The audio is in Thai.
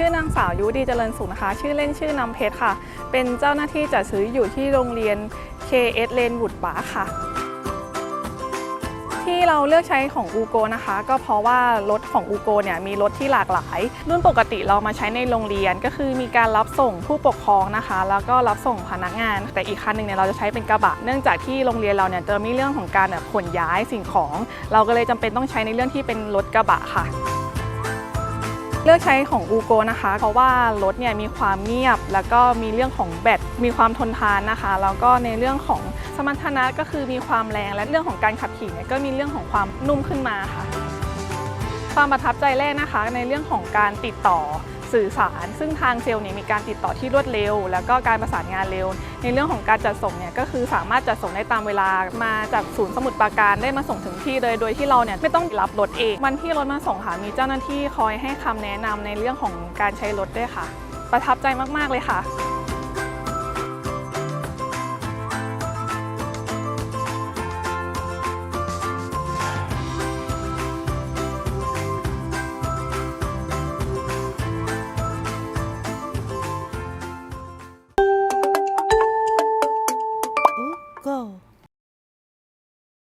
ชื่อนางสาวยุดีเจริญสุขนะคะ ชื่อเล่นชื่อนำเพชรค่ะ เป็นเจ้าหน้าที่จัดซื้ออยู่ที่โรงเรียน KS เลนบุตรบาค่ะ ที่เราเลือกใช้ของอูโกนะคะ ก็เพราะว่ารถของอูโกเนี่ยมีรถที่หลากหลาย รุ่นปกติเรามาใช้ในโรงเรียนก็คือมีการรับส่งผู้ปกครองนะคะ แล้วก็รับส่งพนักงาน แต่อีกคันหนึ่งเนี่ยเราจะใช้เป็นกระบะ เนื่องจากที่โรงเรียนเราเนี่ยจะมีเรื่องของการขนย้ายสิ่งของ เราก็เลยจำเป็นต้องใช้ในเรื่องที่เป็นรถกระบะค่ะ ลือกใช้ของอูโกนะคะ เพราะว่ารถเนี่ยมีความเงียบ แล้วก็มีเรื่องของแบตมีความทนทานนะคะ แล้วก็ในเรื่องของสมรรถนะก็คือมีความแรงและเรื่องของการขับขี่เนี่ยก็มีเรื่องของความนุ่มขึ้นมาค่ะ ความประทับใจแรกนะคะ ในเรื่องของการติดต่อ สื่อสาร ซึ่งทางเซลล์เนี่ยมีการติดต่อที่รวดเร็ว แล้วก็การประสานงานเร็ว ในเรื่องของการจัดส่งเนี่ยก็คือสามารถจัดส่งได้ตามเวลามาจากศูนย์สมุดปราการได้มาส่งถึงที่เลยโดยที่เราเนี่ยไม่ต้องรับรถเองวันที่รถมาส่งค่ะมีเจ้าหน้าที่คอยให้คำแนะนำในเรื่องของการใช้รถด้วยค่ะ ประทับใจมากๆเลยค่ะ go.